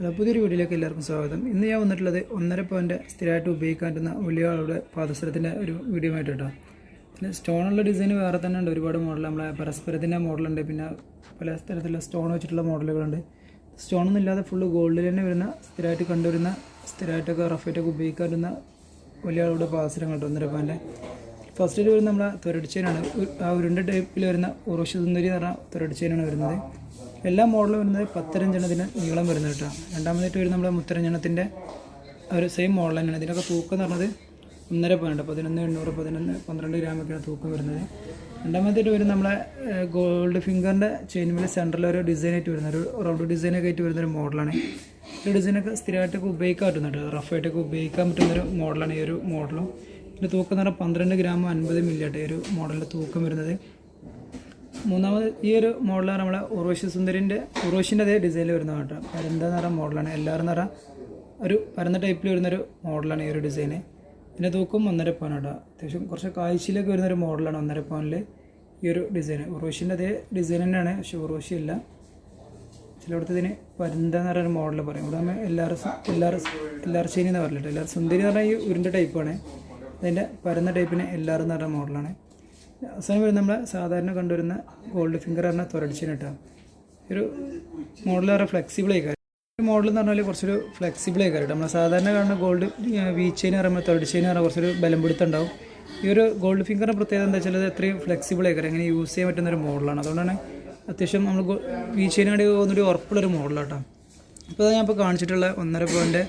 Hello പുതിയൊരു വീഡിയോയിലേക്ക് എല്ലാവർക്കും സ്വാഗതം. ഇന്ന് ഞാൻ വന്നിട്ടുള്ളത് ഒന്നര പവന്റെ സ്ഥിരമായിട്ട് ഉപയോഗിക്കാൻ പറ്റുന്ന വലിയ പാദസരത്തിന്റെ ഒരു വീഡിയോ ആയിട്ട് കേട്ടോ പിന്നെ സ്റ്റോണുള്ള ഡിസൈൻ വേറെ തന്നെ ഉണ്ട്. ഒരുപാട് മോഡൽ നമ്മളെ പരസ്പരത്തിന്റെ മോഡലുണ്ട് പിന്നെ പല തരത്തിലുള്ള സ്റ്റോൺ വെച്ചിട്ടുള്ള മോഡലുകളുണ്ട് സ്റ്റോണൊന്നും ഇല്ലാതെ ഫുള്ള് ഗോൾഡിൽ തന്നെ വരുന്ന സ്ഥിരമായിട്ട് കണ്ടുവരുന്ന സ്ഥിരമായിട്ടൊക്കെ റഫായിട്ടൊക്കെ ഉപയോഗിക്കാൻ പറ്റുന്ന ആളുടെ പാദസരം കേട്ടോ ഒന്നര പവന്റെ ഫസ്റ്റ് വരുന്ന നമ്മളെ തുരടിച്ചേനാണ്. ആ ഉരുണ്ട ടൈപ്പിൽ വരുന്ന ഉറവശ സുന്ദരി എന്ന് പറഞ്ഞ തുരടിച്ചേനാണ് വരുന്നത്. എല്ലാ മോഡലും വരുന്നത് പത്തരഞ്ചെണ്ണത്തിന് നീളം വരുന്നത് കേട്ടോ. രണ്ടാമതായിട്ട് വരുന്ന നമ്മുടെ മുത്തരഞ്ചെണ്ണത്തിന്റെ ഒരു സെയിം മോഡൽ തന്നെയാണ്. ഇതിനൊക്കെ തൂക്കം എന്ന് പറഞ്ഞത് ഒന്നര പോയിന്റ് പതിനൊന്ന് എണ്ണൂറ് പതിനൊന്ന് പന്ത്രണ്ട് ഗ്രാമൊക്കെയാണ് തൂക്കം വരുന്നത്. രണ്ടാമതായിട്ട് വരുന്ന നമ്മളെ ഗോൾഡ് ഫിംഗറിന്റെ ചെയിൻമിൽ സെന്ററിൽ ഒരു ഡിസൈനായിട്ട് വരുന്ന ഒരു റൗണ്ട് ഡിസൈനൊക്കെ ആയിട്ട് വരുന്ന ഒരു മോഡലാണ് ഈ ഡിസൈനൊക്കെ സ്ഥിരമായിട്ടൊക്കെ ഉപയോഗിക്കാൻ പറ്റുന്നുണ്ട് റഫായിട്ടൊക്കെ ഉപയോഗിക്കാൻ പറ്റുന്നൊരു മോഡലാണ് ഈ ഒരു മോഡലും ഇതിന്റെ തൂക്കം എന്ന് പറഞ്ഞാൽ പന്ത്രണ്ട് ഗ്രാം അൻപത് മില്ലി ഈ ഒരു മോഡലിന്റെ തൂക്കം വരുന്നത്. മൂന്നാമത് ഈ ഒരു മോഡലാണ് നമ്മളെ ഉർവശി സുന്ദരിന്റെ ഉർവശിന്റെ അതേ ഡിസൈനിൽ വരുന്ന കേട്ടോ. പരന്ത നിറ മോഡലാണ്. എല്ലാവരും നിറ ഒരു പരന്ന ടൈപ്പിൽ വരുന്നൊരു മോഡലാണ് ഈ ഒരു ഡിസൈന് ഇതിന്റെ തൂക്കം ഒന്നര പവൻ കേട്ടോ. അത്യാവശ്യം കുറച്ച് കാഴ്ചയിലൊക്കെ വരുന്നൊരു മോഡലാണ് ഒന്നര പവനിൽ ഈ ഒരു ഡിസൈന് ഉർവശിന്റെ അതേ ഡിസൈൻ തന്നെയാണ് പക്ഷെ ഉർവശി അല്ല. ചിലയിടത്ത് ഇതിന് പരന്ത പറയുന്ന മോഡൽ പറയും. ഇവിടെ നമ്മൾ എല്ലാവരും എല്ലാവരും എല്ലാവരും ശനി എന്ന് പറഞ്ഞിട്ട് എല്ലാവരും സുന്ദരി എന്ന് പറഞ്ഞാൽ ഈ ഉരുണ്ട ടൈപ്പാണ് അതിന്റെ പരന്ന ടൈപ്പിന് എല്ലാവരും എന്ന് പറഞ്ഞ മോഡലാണ്. അവസാനം വരുന്ന നമ്മൾ സാധാരണ കണ്ടുവരുന്ന ഗോൾഡ് ഫിംഗർ പറഞ്ഞ തുരടിച്ചിന് ഒരു മോഡൽ പറഞ്ഞാൽ ഫ്ലെക്സിബിൾ ആയി ഒരു മോഡൽ എന്ന് പറഞ്ഞാൽ കുറച്ചൊരു ഫ്ലെക്സിബിൾ ആയി കാര്യം നമ്മൾ സാധാരണ കാണുന്ന ഗോൾഡ് വി പറയുമ്പോൾ തുരടിച്ചതിന് പറഞ്ഞാൽ കുറച്ചൊരു ബലം പിടുത്തുണ്ടാവും ഈ ഒരു ഗോൾഡ് ഫിംഗറിന്റെ പ്രത്യേകത എന്താ വെച്ചാൽ അത് അത്രയും ഫ്ലെക്സിബിൾ ആയിക്കാരം അങ്ങനെ യൂസ് ചെയ്യാൻ പറ്റുന്ന ഒരു മോഡലാണ് അതുകൊണ്ടാണ് അത്യാവശ്യം നമ്മൾ വി ചെയിനാടി ഒന്നൊരു ഉറപ്പുള്ളൊരു മോഡലാട്ടോ ഇപ്പോൾ ഞാൻ ഇപ്പോൾ കാണിച്ചിട്ടുള്ള ഒന്നര പോയിന്റെ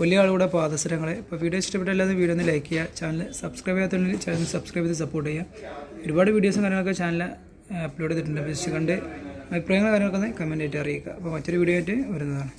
വലിയ ആളുകളുടെ പാദസരങ്ങളെ ഇപ്പോൾ വീഡിയോ ഇഷ്ടപ്പെട്ട വീഡിയോ ഒന്ന് ലൈക്ക് ചെയ്യുക. ചാനൽ സബ്സ്ക്രൈബ് ചെയ്യാത്തുണ്ടെങ്കിൽ ചാനൽ സബ്സ്ക്രൈബ് ചെയ്ത് സപ്പോർട്ട് ചെയ്യുക. ഒരുപാട് വീഡിയോസും കാര്യങ്ങളൊക്കെ ചാനൽ അപ്ലോഡ് ചെയ്തിട്ടുണ്ട്. ജസ്റ്റ് കണ്ട് അഭിപ്രായങ്ങൾ കാര്യങ്ങളൊക്കെ ഒന്ന് കമന്റായിട്ട് അറിയിക്കുക. അപ്പോൾ മറ്റൊരു വീഡിയോ ആയിട്ട് വരുന്നതാണ്.